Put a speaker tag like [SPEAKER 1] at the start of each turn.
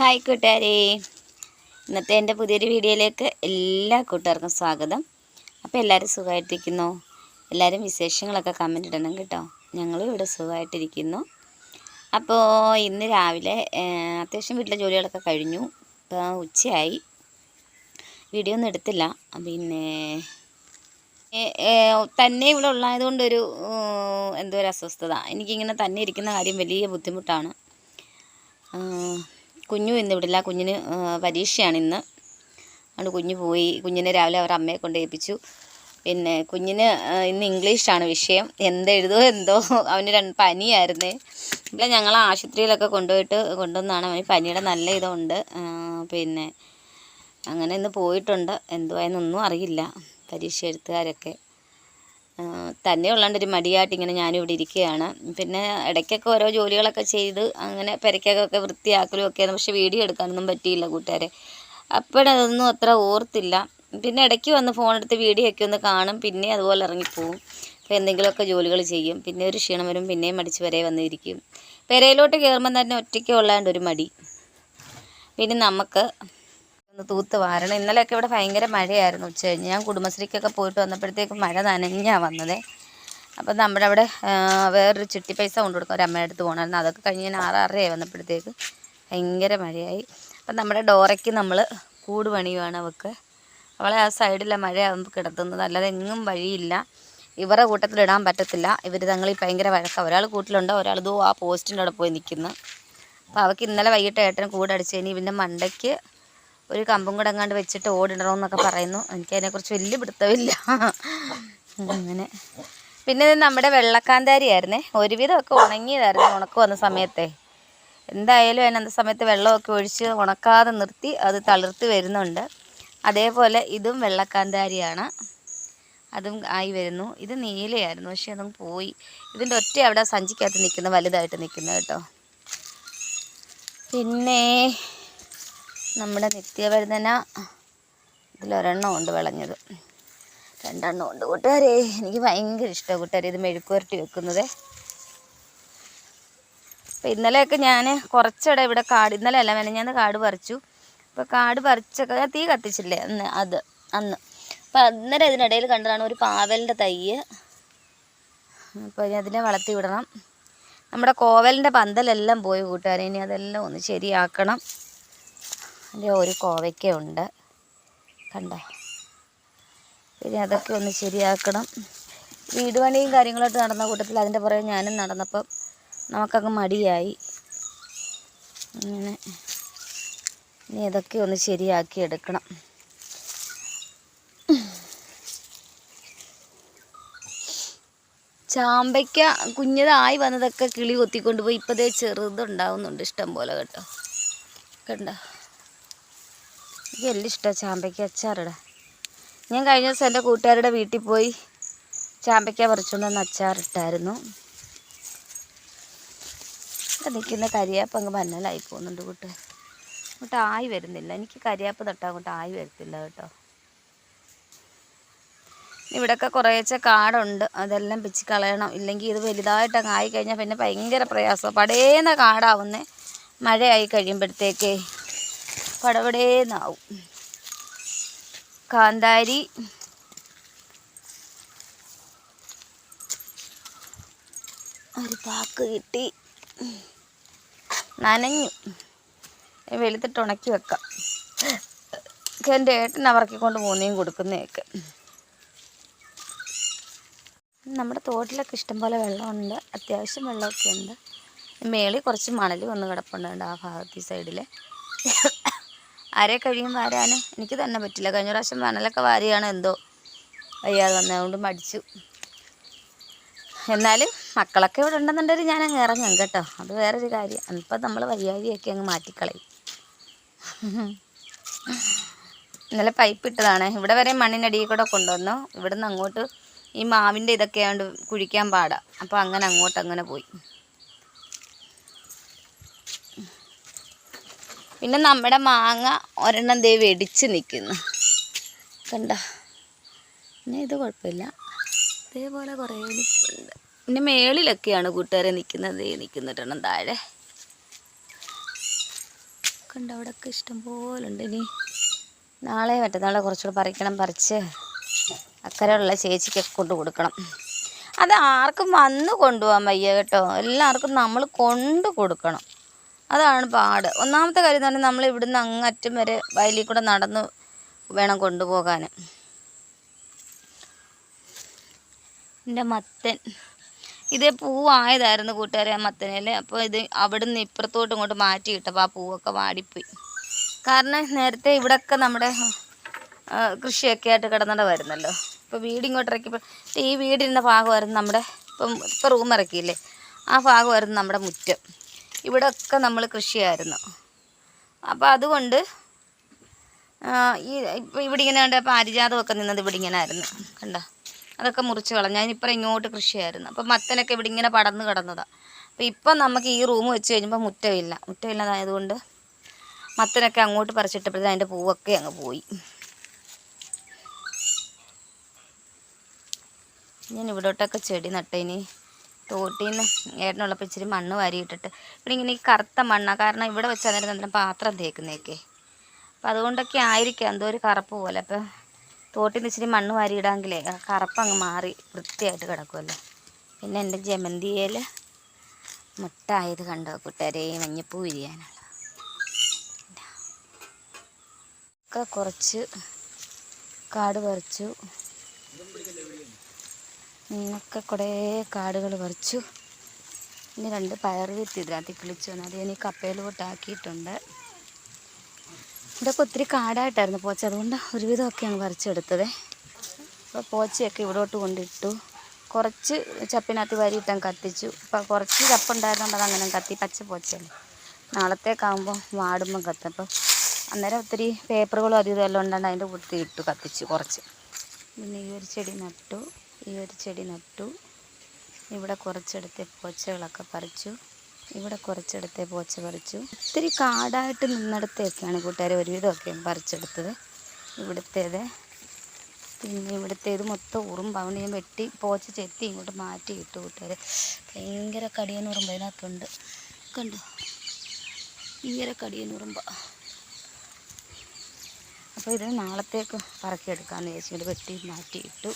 [SPEAKER 1] Hi കൂട്ടുകാരെ. ഇന്നത്തെ എന്റെ പുതിയൊരു വീഡിയോയിലേക്ക് എല്ലാ കൂട്ടുകാർക്കും സ്വാഗതം. അപ്പോൾ എല്ലാവരും സുഖമായിട്ടിരിക്കുന്നു? എല്ലാവരും വിശേഷങ്ങളൊക്കെ കമന്റ് ഇടണം കേട്ടോ. ഞങ്ങളും ഇവിടെ സുഖമായിട്ടിരിക്കുന്നു. അപ്പോൾ ഇന്ന് രാവിലെ അത്യാവശ്യം വീട്ടിലെ ജോലികളൊക്കെ കഴിഞ്ഞു. ഇപ്പോൾ ഉച്ചയായി. വീഡിയോ ഒന്നും എടുത്തില്ല. പിന്നെ തന്നെ ഇവിടെ ഉള്ളതുകൊണ്ടൊരു കൊണ്ടൊരു എന്തോ ഒരു അസ്വസ്ഥത. എനിക്കിങ്ങനെ തന്നെ ഇരിക്കുന്ന കാര്യം വലിയ ബുദ്ധിമുട്ടാണ്. കുഞ്ഞു ഇന്ന് വിടില്ല കുഞ്ഞിന് പരീക്ഷയാണ് ഇന്ന്. അതുകൊണ്ട് കുഞ്ഞു പോയി. കുഞ്ഞിനെ രാവിലെ അവർ അമ്മയെ കൊണ്ട് ഏൽപ്പിച്ചു. പിന്നെ കുഞ്ഞിന് ഇന്ന് ഇംഗ്ലീഷാണ് വിഷയം. എന്തെഴുതോ എന്തോ. അവന് രണ്ട് പനിയായിരുന്നേ. ഇവിടെ ഞങ്ങൾ ആശുപത്രിയിലൊക്കെ കൊണ്ടുപോയിട്ട് കൊണ്ടുവന്നാണ്. അവന് പനിയുടെ നല്ല ഇതുണ്ട്. പിന്നെ അങ്ങനെ ഇന്ന് പോയിട്ടുണ്ട്. എന്തുവായെന്നൊന്നും അറിയില്ല. പരീക്ഷ എഴുത്തുകാരൊക്കെ തന്നെ ഉള്ളതുകൊണ്ട് ഒരു മടിയായിട്ട് ഇങ്ങനെ ഞാനും ഇവിടെ ഇരിക്കുകയാണ്. പിന്നെ ഇടയ്ക്കൊക്കെ ഓരോ ജോലികളൊക്കെ ചെയ്ത് അങ്ങനെ പെരയ്ക്കൊക്കെ വൃത്തിയാക്കലും ഒക്കെയാണ്. പക്ഷെ വീഡിയോ എടുക്കാനൊന്നും പറ്റിയില്ല കൂട്ടുകാരെ. അപ്പോഴതൊന്നും അത്ര ഓർത്തില്ല. പിന്നെ ഇടയ്ക്ക് വന്ന് ഫോൺ എടുത്ത് വീഡിയോ ഒക്കെ ഒന്ന് കാണും. പിന്നെ അതുപോലെ ഇറങ്ങിപ്പോവും. അപ്പോൾ എന്തെങ്കിലുമൊക്കെ ജോലികൾ ചെയ്യും. പിന്നെ ഒരു ക്ഷീണം വരും. പിന്നെയും മടിച്ച് വരെ വന്നിരിക്കും. പെരയിലോട്ട് കയറുമ്പം തന്നെ ഒറ്റയ്ക്ക് ഉള്ളതുകൊണ്ട് ഒരു മടി. പിന്നെ നമുക്ക് ഒന്ന് തൂത്ത് വാരണം. ഇന്നലെയൊക്കെ ഇവിടെ ഭയങ്കര മഴയായിരുന്നു ഉച്ച കഴിഞ്ഞ്. ഞാൻ കുടുംബശ്രീക്കൊക്കെ പോയിട്ട് വന്നപ്പോഴത്തേക്കും മഴ നനഞ്ഞാണ് വന്നത്. അപ്പം നമ്മുടെ അവിടെ വേറൊരു ചിട്ടി പൈസ കൊണ്ടു കൊടുക്കും ഒരു അമ്മയുടെ അടുത്ത് പോകണമായിരുന്നു അതൊക്കെ കഴിഞ്ഞ് ഞാൻ ആറാറരയായി വന്നപ്പോഴത്തേക്ക് ഭയങ്കര മഴയായി. അപ്പം നമ്മുടെ ഡോറയ്ക്ക് നമ്മൾ കൂട് പണിയുവാണ് അവൾക്ക്. അവളെ ആ സൈഡിലെ മഴയാകുമ്പോൾ കിടത്തുന്നത് അല്ലാതെ എങ്ങും വഴിയില്ല. ഇവരുടെ കൂട്ടത്തിലിടാൻ പറ്റത്തില്ല. ഇവർ തങ്ങളിൽ ഭയങ്കര വഴക്ക. ഒരാൾ കൂട്ടിലുണ്ടോ ഒരാൾ ഇതോ ആ പോസ്റ്റിന്റെ അവിടെ പോയി നിൽക്കുന്നു. അപ്പോൾ അവൾക്ക് ഇന്നലെ വൈകിട്ട് ഏട്ടൻ കൂടടിച്ച് ഇനി ഇവന്റെ മണ്ടയ്ക്ക് ഒരു കമ്പും കൂടെ എങ്ങാണ്ട് വെച്ചിട്ട് ഓടിടണമെന്നൊക്കെ പറയുന്നു. എനിക്ക് അതിനെക്കുറിച്ച് വലിയ പിടുത്തമില്ല. അങ്ങനെ. പിന്നെ നമ്മുടെ വെള്ളക്കാന്താരി ആയിരുന്നേ ഒരുവിധമൊക്കെ ഉണങ്ങിയതായിരുന്നു ഉണക്ക് വന്ന സമയത്തെ. എന്തായാലും അതിനെന്ത സമയത്ത് വെള്ളമൊക്കെ ഒഴിച്ച് ഉണക്കാതെ നിർത്തി അത് തളിർത്ത് വരുന്നുണ്ട്. അതേപോലെ ഇതും വെള്ളക്കാന്താരിയാണ്. അതും ആയി വരുന്നു. ഇത് നീലയായിരുന്നു പക്ഷെ അതും പോയി. ഇതിന്റെ ഒറ്റ അവിടെ സഞ്ചിക്കകത്ത് നിൽക്കുന്ന വലുതായിട്ട് നിൽക്കുന്നത് കേട്ടോ. പിന്നെ നമ്മുടെ നിത്യവഴുതന ഇതിലൊരെണ്ണം ഉണ്ട് വിളഞ്ഞത്. രണ്ടെണ്ണം ഉണ്ട് കൂട്ടുകാരെ എനിക്ക് ഭയങ്കര ഇഷ്ടമാണ് കൂട്ടുകാരെ ഇത് മെഴുക്കുവരട്ടി വെക്കുന്നത്. അപ്പം ഇന്നലെയൊക്കെ ഞാൻ കുറച്ചിടെ ഇവിടെ കാട് ഇന്നലെ അല്ല മെനഞ്ഞാന്ന് കാട് പറിച്ചു. അപ്പോൾ കാട് പറിച്ചൊക്കെ ഞാൻ തീ കത്തിച്ചില്ലേ അന്ന് അത് അന്ന്. അപ്പം അന്നേരം ഇതിനിടയിൽ കണ്ടതാണ് ഒരു പാവലിന്റെ തൈ അപ്പോൾ അതിനെ വളർത്തി വിടണം. നമ്മുടെ കോവലിന്റെ പന്തലെല്ലാം പോയി കൂട്ടുകാരെ ഇനി അതെല്ലാം ഒന്ന് ശരിയാക്കണം. അതിന്റെ ഒരു കോവയ്ക്ക ഉണ്ട് കണ്ടോ? പിന്നെ അതൊക്കെ ഒന്ന് ശരിയാക്കണം. വീട് പണിയും കാര്യങ്ങളായിട്ട് നടന്ന കൂട്ടത്തിൽ അതിന്റെ പുറകെ ഞാനും നടന്നപ്പം നമുക്കങ്ങ് മടിയായി. അങ്ങനെ. ഇനി ഇതൊക്കെ ഒന്ന് ശരിയാക്കി എടുക്കണം. ചാമ്പയ്ക്ക കുഞ്ഞതായി വന്നതൊക്കെ കിളി കൊത്തിക്കൊണ്ട് പോയി. ഇപ്പതേ ചെറുതുണ്ടാവുന്നുണ്ട് ഇഷ്ടം പോലെ കേട്ടോ. കണ്ടോ? എനിക്ക് വലിയ ഇഷ്ടമാണ് ചാമ്പയ്ക്ക അച്ചാറിടാൻ ഞാൻ കഴിഞ്ഞ ദിവസം എന്റെ കൂട്ടുകാരുടെ വീട്ടിൽ പോയി ചാമ്പയ്ക്ക പറിച്ചുകൊണ്ട് വന്ന് അച്ചാറിട്ടായിരുന്നു. നിൽക്കുന്ന കരിയാപ്പ് അങ്ങ് മന്നലായി പോകുന്നുണ്ട് കൂട്ടുകാർ അങ്ങോട്ട് ആയി വരുന്നില്ല. എനിക്ക് കരിയാപ്പ് തൊട്ടാൽ അങ്ങോട്ട് ആയി വരത്തില്ല കേട്ടോ. ഇവിടെയൊക്കെ കുറേശ്ശെ കാടുണ്ട്. അതെല്ലാം പിച്ച് കളയണം. ഇല്ലെങ്കിൽ ഇത് വലുതായിട്ട് അങ്ങ് ആയി കഴിഞ്ഞാൽ പിന്നെ ഭയങ്കര പ്രയാസമാണ് പടേന്ന കാടാവുന്നേ മഴയായി കഴിയുമ്പോഴത്തേക്കേ പടപടേന്നാവും. കാന്താരി. ഒരു പാക്ക് കിട്ടി. നനഞ്ഞു. വെളുത്തിട്ട് ഉണക്കി വെക്കാം. എന്റെ ഏട്ടൻ അവർക്കിക്കൊണ്ട് മൂന്നേം കൊടുക്കുന്നതൊക്കെ. നമ്മുടെ തോട്ടിലൊക്കെ ഇഷ്ടംപോലെ വെള്ളമുണ്ട്. അത്യാവശ്യം വെള്ളമൊക്കെ ഉണ്ട്. മേളിൽ കുറച്ച് മണൽ വന്ന് കിടപ്പുണ്ട്. ആ ഭാഗത്ത് ഈ സൈഡിൽ ആരെ കഴിയും വാരാനും? എനിക്ക് തന്നെ പറ്റില്ല. കഴിഞ്ഞ പ്രാവശ്യം മണലൊക്കെ വാരിയാണ് എന്തോ വയ്യാതെ വന്നത്. അതുകൊണ്ട് മടിച്ചു. എന്നാലും മക്കളൊക്കെ ഇവിടെ ഉണ്ടെന്നുണ്ടെങ്കിൽ ഞാൻ അങ്ങ് ഇറങ്ങും കേട്ടോ. അത് വേറൊരു കാര്യം. ഇപ്പം നമ്മൾ വയ്യാഴിയൊക്കെ അങ്ങ് മാറ്റിക്കളയും. ഇന്നലെ പൈപ്പ് ഇട്ടതാണ്. ഇവിടെ വരെ മണ്ണിനടിയിൽ കൂടെ കൊണ്ടുവന്നു. ഇവിടുന്ന് അങ്ങോട്ട് ഈ മാവിന്റെ ഇതൊക്കെ ആയതുകൊണ്ട് കുഴിക്കാൻ പാടാം. അപ്പോൾ അങ്ങനെ അങ്ങോട്ട് അങ്ങനെ പോയി. പിന്നെ നമ്മുടെ മാങ്ങ ഒരെണ്ണം ദേ വെടിച്ച് നിൽക്കുന്നു കണ്ട? പിന്നെ ഇത് കുഴപ്പമില്ല. ഇതേപോലെ കുറേ നിൽപ്പുണ്ട് പിന്നെ മേളിലൊക്കെയാണ് കൂട്ടുകാരെ നിൽക്കുന്നത് ദേ നിൽക്കുന്നിട്ടെണ്ണം താഴെ. കണ്ട? അവിടെയൊക്കെ ഇഷ്ടം പോലെ ഉണ്ട് ഇനി. നാളെ മറ്റന്നാളെ കുറച്ചുകൂടെ പറിക്കണം പറിച്ച് അക്കരയുള്ള ചേച്ചിക്കൊക്കെ കൊണ്ട് കൊടുക്കണം. അത് ആർക്കും വന്ന് കൊണ്ടുപോകാൻ വയ്യ കേട്ടോ. എല്ലാവർക്കും നമ്മൾ കൊണ്ട് കൊടുക്കണം. അതാണ് പാട്. ഒന്നാമത്തെ കാര്യം എന്ന് പറഞ്ഞാൽ നമ്മൾ ഇവിടുന്ന് അങ്ങറ്റം വരെ വയലിൽ കൂടെ നടന്ന് വേണം കൊണ്ടുപോകാൻ എന്റെ മത്തൻ. ഇതേ പൂവായതായിരുന്നു കൂട്ടുകാരെ ആ മത്തനേൽ അപ്പോൾ ഇത് അവിടുന്ന് ഇപ്പുറത്തോട്ട് ഇങ്ങോട്ട് മാറ്റി ഇട്ടപ്പോൾ ആ പൂവൊക്കെ വാടിപ്പോയി. കാരണം നേരത്തെ ഇവിടെയൊക്കെ നമ്മുടെ കൃഷിയൊക്കെ ആയിട്ട് കിടന്നിട്ട് വരുന്നല്ലോ. ഇപ്പോൾ വീട് ഇങ്ങോട്ട് ഇറക്കിയപ്പോൾ ഈ വീടിന്റെ ഭാഗമായിരുന്നു നമ്മുടെ ഇപ്പം ഇപ്പം റൂം ഇറക്കിയില്ലേ? ആ ഭാഗമായിരുന്നു നമ്മുടെ മുറ്റം. ഇവിടെയൊക്കെ നമ്മൾ കൃഷിയായിരുന്നു. അപ്പോൾ അതുകൊണ്ട് ഈ ഇപ്പോൾ ഇവിടെ ഇങ്ങനെ കണ്ട പാരിജാതമൊക്കെ നിന്നത് ഇവിടെ ഇങ്ങനെ ആയിരുന്നു കണ്ട? അതൊക്കെ മുറിച്ച് കളഞ്ഞു അതിനിപ്പുറം ഇങ്ങോട്ട് കൃഷിയായിരുന്നു. അപ്പോൾ മത്തനൊക്കെ ഇവിടെ ഇങ്ങനെ പടന്ന് കിടന്നതാണ് അപ്പോൾ ഇപ്പം നമുക്ക് ഈ റൂം വെച്ച് കഴിഞ്ഞപ്പോൾ മുറ്റമില്ല മുറ്റമില്ലാതായതുകൊണ്ട് മത്തനൊക്കെ അങ്ങോട്ട് പറിച്ചിട്ടപ്പോഴത്തെ അതിന്റെ പൂവൊക്കെ അങ്ങ് പോയി. ഞാൻ ഇവിടോട്ടൊക്കെ ചെടി നട്ടേനി. തോട്ടിൽ നിന്ന് ഏട്ടനുള്ളപ്പോൾ ഇച്ചിരി മണ്ണ് വാരിയിട്ടിട്ട്. ഇവിടെ ഇങ്ങനെ ഈ കറുത്ത മണ്ണാണ് കാരണം ഇവിടെ വെച്ചാൽ അന്നേരം പാത്രം തേക്കുന്നേക്കേ അപ്പം അതുകൊണ്ടൊക്കെ ആയിരിക്കാം. എന്തോ ഒരു കറുപ്പ് പോലെ. അപ്പം തോട്ടിൽ നിന്ന് ഇച്ചിരി മണ്ണ് വാരിയിടാമെങ്കിലേ ആ കറുപ്പ് അങ്ങ് മാറി വൃത്തിയായിട്ട് കിടക്കുമല്ലോ പിന്നെ എന്റെ ജമന്തിയിൽ മുട്ടായത് കണ്ടോ കൂട്ടുകാരെ? മഞ്ഞപ്പൂ വിരിയാനുള്ള. ഒക്കെ കുറച്ച് കാട് പറിച്ചു. ഇന്നൊക്കെ കുറേ കാടുകൾ പറിച്ചു. ഇനി രണ്ട് പയർ വിത്ത് ഇതിനകത്ത് കിളിച്ചു വന്നു. അത് ഞാൻ ഈ കപ്പയിലോട്ട് ആക്കിയിട്ടുണ്ട്. ഇതൊക്കെ ഒത്തിരി കാടായിട്ടായിരുന്നു പോച്ച. അതുകൊണ്ട് ഒരുവിധമൊക്കെ അങ്ങ് പറിച്ചെടുത്തത്. അപ്പോൾ പോച്ചയൊക്കെ ഇവിടോട്ട് കൊണ്ടിട്ടു. കുറച്ച് ചപ്പിനകത്ത് വരിയിട്ടാൻ കത്തിച്ചു. അപ്പോൾ കുറച്ച് ചപ്പുണ്ടായിരുന്നുകൊണ്ട് അങ്ങനെ കത്തി. പച്ച പോച്ചയല്ലേ. നാളത്തേക്കാകുമ്പോൾ വാടുമ്പം കത്തും. അപ്പോൾ അന്നേരം ഒത്തിരി പേപ്പറുകളും അതും ഇതും എല്ലാം ഉണ്ടാണ്ട് അതിന്റെ കൂട്ടത്തിൽ ഇട്ടു കത്തിച്ചു കുറച്ച്. പിന്നെ ഈ ഒരു ചെടി നട്ടു. ഈ ഒരു ചെടി നട്ടു. ഇവിടെ കുറച്ചെടുത്തെ പോച്ചകളൊക്കെ പറിച്ചു. ഇവിടെ കുറച്ചെടുത്തെ പോച്ച പറിച്ചു. ഒത്തിരി കാടായിട്ട് നിന്നിടത്തൊക്കെയാണ് കൂട്ടുകാരെ ഒരുവിധമൊക്കെ പറിച്ചെടുത്തത്. ഇവിടുത്തേത് പിന്നെ ഇവിടുത്തേത് മൊത്തം ഉറുമ്പാണ്. ഞാൻ വെട്ടി പോച്ച ചെത്തി ഇങ്ങോട്ട് മാറ്റി ഇട്ടു കൂട്ടുകാരെ. ഭയങ്കര കടിയെന്ന് ഉറുമ്പ് അതിനകത്തുണ്ട്. കണ്ടോ? ഭയങ്കര കടിയെന്ന് ഉറുമ്പ. അപ്പോൾ ഇത് നാളത്തേക്ക് പറക്കിയെടുക്കാമെന്ന് ചേച്ചി ഇത് വെട്ടി മാറ്റി ഇട്ടു.